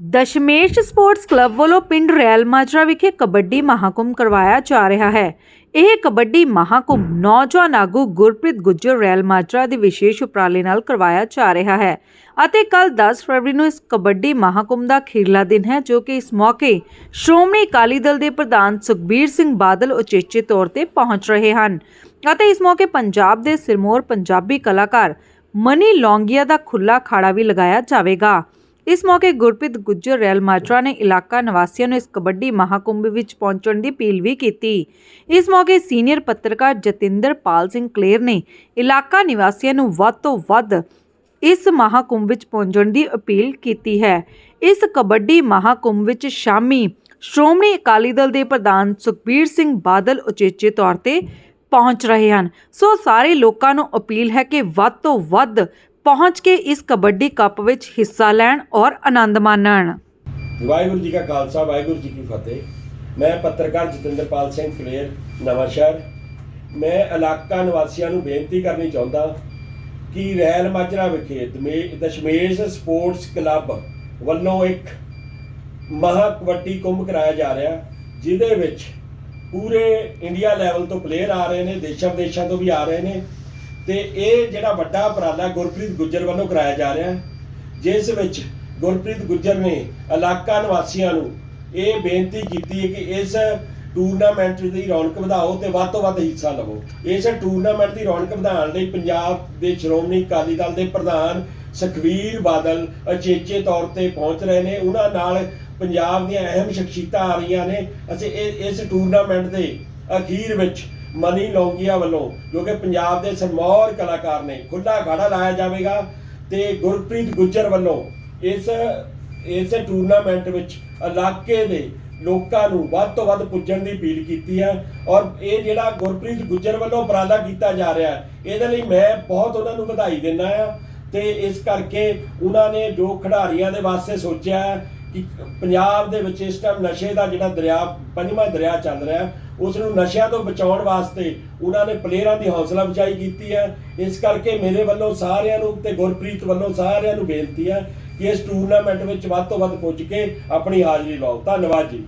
Dashmesh sports club ਵੱਲੋਂ ਪਿੰਡ ਰੈਲ ਮਾਜਰਾ ਵਿਖੇ ਕਬੱਡੀ ਮਹਾਕੁੰਭ ਕਰਵਾਇਆ ਜਾ ਰਿਹਾ ਹੈ। ਇਹ ਕਬੱਡੀ ਮਹਾਕੁੰਭ ਨੌਜਵਾਨ ਆਗੂ ਗੁਰਪ੍ਰੀਤ ਗੁੱਜਰ ਰੈਲ ਮਾਜਰਾ ਦੇ ਵਿਸ਼ੇਸ਼ ਉਪਰਾਲੇ ਨਾਲ ਕਰਵਾਇਆ ਜਾ ਰਿਹਾ ਹੈ ਅਤੇ ਕੱਲ 10 ਫਰਵਰੀ ਨੂੰ ਇਸ ਕਬੱਡੀ ਮਹਾਕੁੰਭ ਦਾ ਖੀਰਲਾ ਦਿਨ ਹੈ, ਜੋ ਕਿ ਇਸ ਮੌਕੇ ਸ਼੍ਰੋਮਣੀ ਅਕਾਲੀ ਦਲ ਦੇ ਪ੍ਰਧਾਨ ਸੁਖਬੀਰ ਸਿੰਘ ਬਾਦਲ ਉਚੇਚੇ ਤੌਰ ਤੇ ਪਹੁੰਚ ਰਹੇ ਹਨ ਅਤੇ ਇਸ ਮੌਕੇ ਪੰਜਾਬ ਦੇ ਸਿਰਮੌਰ ਪੰਜਾਬੀ ਕਲਾਕਾਰ ਮਨੀ ਲੌਂਗੀਆ ਦਾ ਖੁੱਲਾ ਖਾੜਾ ਵੀ ਲਗਾਇਆ ਜਾਵੇਗਾ। ਇਸ ਮੌਕੇ ਗੁਰਪ੍ਰੀਤ ਗੁੱਜਰ ਰੈਲ ਮਾਜਰਾ ਨੇ ਇਲਾਕਾ ਨਿਵਾਸੀਆਂ ਨੂੰ ਇਸ ਕਬੱਡੀ ਮਹਾਕੁੰਭ ਵਿੱਚ ਪਹੁੰਚਣ ਦੀ ਅਪੀਲ ਵੀ ਕੀਤੀ। ਇਸ ਮੌਕੇ ਸੀਨੀਅਰ ਪੱਤਰਕਾਰ ਜਤਿੰਦਰ ਪਾਲ ਸਿੰਘ ਕਲੇਰ ਨੇ ਇਲਾਕਾ ਨਿਵਾਸੀਆਂ ਨੂੰ ਵੱਧ ਤੋਂ ਵੱਧ ਇਸ ਮਹਾਕੁੰਭ ਵਿੱਚ ਪਹੁੰਚਣ ਦੀ ਅਪੀਲ ਕੀਤੀ ਹੈ। ਇਸ ਕਬੱਡੀ ਮਹਾਕੁੰਭ ਵਿੱਚ ਸ਼ਾਮੀ ਸ਼੍ਰੋਮਣੀ ਅਕਾਲੀ ਦਲ ਦੇ ਪ੍ਰਧਾਨ ਸੁਖਬੀਰ ਸਿੰਘ ਬਾਦਲ ਉਚੇਚੇ ਤੌਰ ਤੇ ਪਹੁੰਚ ਰਹੇ ਹਨ। ਸੋ ਸਾਰੇ ਲੋਕਾਂ ਨੂੰ ਅਪੀਲ ਹੈ ਕਿ ਵੱਧ ਤੋਂ ਵੱਧ ਪਹੁੰਚ ਕੇ ਇਸ ਕਬੱਡੀ ਕੱਪ ਵਿੱਚ ਹਿੱਸਾ ਲੈਣ ਔਰ ਆਨੰਦ ਮਾਣਨ। ਵਾਹਿਗੁਰੂ ਜੀ ਕਾ ਖਾਲਸਾ, ਵਾਹਿਗੁਰੂ ਜੀ ਕੀ ਫਤਿਹ। ਮੈਂ ਪੱਤਰਕਾਰ ਜਤਿੰਦਰਪਾਲ ਸਿੰਘ ਕਲੇਰ, ਨਵਾਂਸ਼ਹਿਰ। ਮੈਂ ਇਲਾਕਾ ਨਿਵਾਸੀਆਂ ਨੂੰ ਬੇਨਤੀ ਕਰਨੀ ਚਾਹੁੰਦਾ ਕਿ ਰੈਲ ਮਾਜਰਾ ਵਿਖੇ ਦਸ਼ਮੇਸ਼ ਸਪੋਰਟਸ ਕਲੱਬ ਵੱਲੋਂ ਇੱਕ ਮਹਾ ਕਬੱਡੀ ਕੁੰਭ ਕਰਾਇਆ ਜਾ ਰਿਹਾ, ਜਿਹਦੇ ਵਿੱਚ ਪੂਰੇ ਇੰਡੀਆ ਲੈਵਲ ਤੋਂ ਪਲੇਅਰ ਆ ਰਹੇ ਨੇ ਦੇਸ਼ਾਂ ਵਿਦੇਸ਼ਾਂ ਤੋਂ ਵੀ ਆ ਰਹੇ ਨੇ। ਤੇ ਇਹ ਜਿਹੜਾ ਵੱਡਾ ਉਪਰਾਲਾ ਗੁਰਪ੍ਰੀਤ ਗੁੱਜਰ ਵੱਲੋਂ ਕਰਾਇਆ ਜਾ ਰਿਹਾ ਹੈ, ਜਿਸ ਵਿੱਚ ਗੁਰਪ੍ਰੀਤ ਗੁੱਜਰ ਨੇ ਇਲਾਕਾ ਨਿਵਾਸੀਆਂ ਨੂੰ ਇਹ ਬੇਨਤੀ ਕੀਤੀ ਹੈ ਕਿ ਇਸ ਟੂਰਨਾਮੈਂਟ ਦੀ ਰੌਣਕ ਵਧਾਓ ਤੇ ਵੱਧ ਤੋਂ ਵੱਧ ਹਿੱਸਾ ਲਵੋ। ਇਸ ਟੂਰਨਾਮੈਂਟ ਦੀ ਰੌਣਕ ਵਧਾਉਣ ਲਈ ਪੰਜਾਬ ਦੇ ਸ਼੍ਰੋਮਣੀ ਅਕਾਲੀ ਦਲ ਦੇ ਪ੍ਰਧਾਨ ਸੁਖਵੀਰ ਬਾਦਲ ਅਚੇਚੇ ਤੌਰ ਤੇ ਪਹੁੰਚ ਰਹੇ ਨੇ। ਉਹਨਾਂ ਨਾਲ ਪੰਜਾਬ ਦੀਆਂ ਅਹਿਮ ਸ਼ਖਸੀਅਤਾਂ ਆ ਰਹੀਆਂ ਨੇ। ਅਸੀਂ ਇਹ- ਇਸ ਟੂਰਨਾਮੈਂਟ ਦੇ ਅਖੀਰ ਵਿੱਚ ਮਨੀ ਲੌਂਗੀਆ ਵੱਲੋਂ, ਜੋ ਕਿ ਪੰਜਾਬ ਦੇ ਸਰਮੌਰ ਕਲਾਕਾਰ ਨੇ ਖੁੱਲਾ ਗਾੜਾ ਲਾਇਆ ਜਾਵੇਗਾ ਤੇ ਗੁਰਪ੍ਰੀਤ ਗੁੱਜਰ ਵੱਲੋਂ ਇਸ ਇਸ ਟੂਰਨਾਮੈਂਟ ਵਿੱਚ ਇਲਾਕੇ ਦੇ ਲੋਕਾਂ ਨੂੰ ਵੱਧ ਤੋਂ ਵੱਧ ਪੁੱਜਣ ਦੀ ਅਪੀਲ ਕੀਤੀ ਹੈ ਔਰ ਇਹ ਜਿਹੜਾ ਗੁਰਪ੍ਰੀਤ ਗੁੱਜਰ ਵੱਲੋਂ ਉਪਰਾਲਾ ਕੀਤਾ ਜਾ ਰਿਹਾ ਹੈ, ਇਹਦੇ ਲਈ ਮੈਂ ਬਹੁਤ ਉਹਨਾਂ ਨੂੰ ਵਧਾਈ ਦਿੰਦਾ ਆ ਤੇ ਇਸ ਕਰਕੇ ਉਹਨਾਂ ਨੇ ਜੋ ਖਿਡਾਰੀਆਂ ਦੇ ਵਾਸਤੇ ਸੋਚਿਆ ਹੈ ਕਿ ਪੰਜਾਬ ਦੇ ਵਿੱਚ ਇਸ ਟਾਈਮ ਨਸ਼ੇ ਦਾ ਜਿਹੜਾ ਦਰਿਆ ਪੰਜਵਾਂ ਦਰਿਆ ਚੱਲ ਰਿਹਾ ਹੈ, ਉਸ ਨੂੰ ਨਸ਼ਿਆਂ ਤੋਂ ਬਚਾਉਣ ਵਾਸਤੇ ਉਹਨਾਂ ਨੇ ਪਲੇਅਰਾਂ ਦੀ ਹੌਸਲਾ ਅਫਜ਼ਾਈ ਕੀਤੀ ਹੈ। ਇਸ ਕਰਕੇ ਮੇਰੇ ਵੱਲੋਂ ਸਾਰਿਆਂ ਨੂੰ ਤੇ ਗੁਰਪ੍ਰੀਤ ਵੱਲੋਂ ਸਾਰਿਆਂ ਨੂੰ ਬੇਨਤੀ ਹੈ ਕਿ ਇਸ ਟੂਰਨਾਮੈਂਟ ਵਿੱਚ ਵੱਧ ਤੋਂ ਵੱਧ ਪੁੱਜ ਕੇ ਆਪਣੀ ਹਾਜ਼ਰੀ ਲਾਓ। ਧੰਨਵਾਦ ਜੀ।